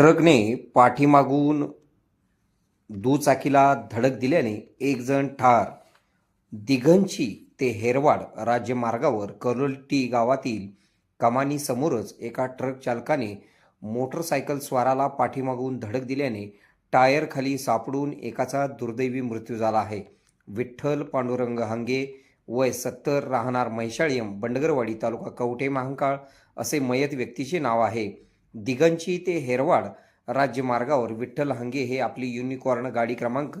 ट्रकने पाठीमागून दुचाकीला धडक दिल्याने एकजण ठार. दिघंची ते हेरवाड राज्यमार्गावर करोलटी गावातील कमानीसमोरच एका ट्रक चालकाने मोटरसायकल स्वाराला पाठीमागून धडक दिल्याने टायरखाली सापडून एकाचा दुर्दैवी मृत्यू झाला आहे. विठ्ठल पांडुरंग हांगे वय सत्तर राहणार म्हैशाळियम बंडगरवाडी तालुका कवठे महांकाळ असे मयत व्यक्तीचे नाव आहे. दिगंची ते हेरवाड राज्यमार्गावर विठ्ठल हांगे हे आपली युनिकॉर्न गाडी क्रमांक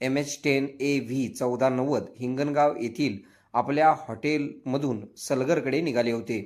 M H ten A V चौदा नव्वद हिंगणगाव येथील आपल्या हॉटेलमधून सलगरकडे निघाले होते.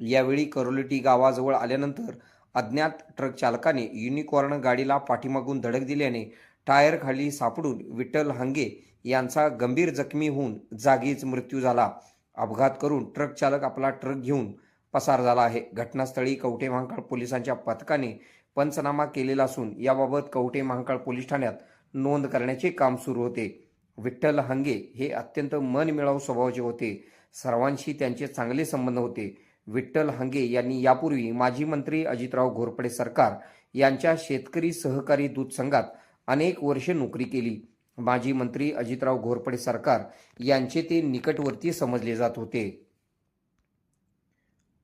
यावेळी करोलिटी गावाजवळ आल्यानंतर अज्ञात ट्रक चालकाने युनिकॉर्न गाडीला पाठीमागून धडक दिल्याने टायर खाली सापडून विठ्ठल हांगे यांचा गंभीर जखमी होऊन जागीच मृत्यू झाला. अपघात करून ट्रक चालक आपला ट्रक घेऊन पसार झाला आहे. घटनास्थळी कवठे महांकाळ पोलिसांच्या पथकाने पंचनामा केलेला असून याबाबत कवठे महांकाळ पोलीस ठाण्यात नोंद करण्याचे काम सुरू होते. विठ्ठल हंगे हे अत्यंत मनमिळावू स्वभावाचे होते. सर्वांशी त्यांचे चांगले संबंध होते. विठ्ठल हंगे यांनी यापूर्वी माजी मंत्री अजितराव घोरपडे सरकार यांच्या शेतकरी सहकारी दूध संघात अनेक वर्षे नोकरी केली. माजी मंत्री अजितराव घोरपडे सरकार यांचे ते निकटवर्ती समजले जात होते.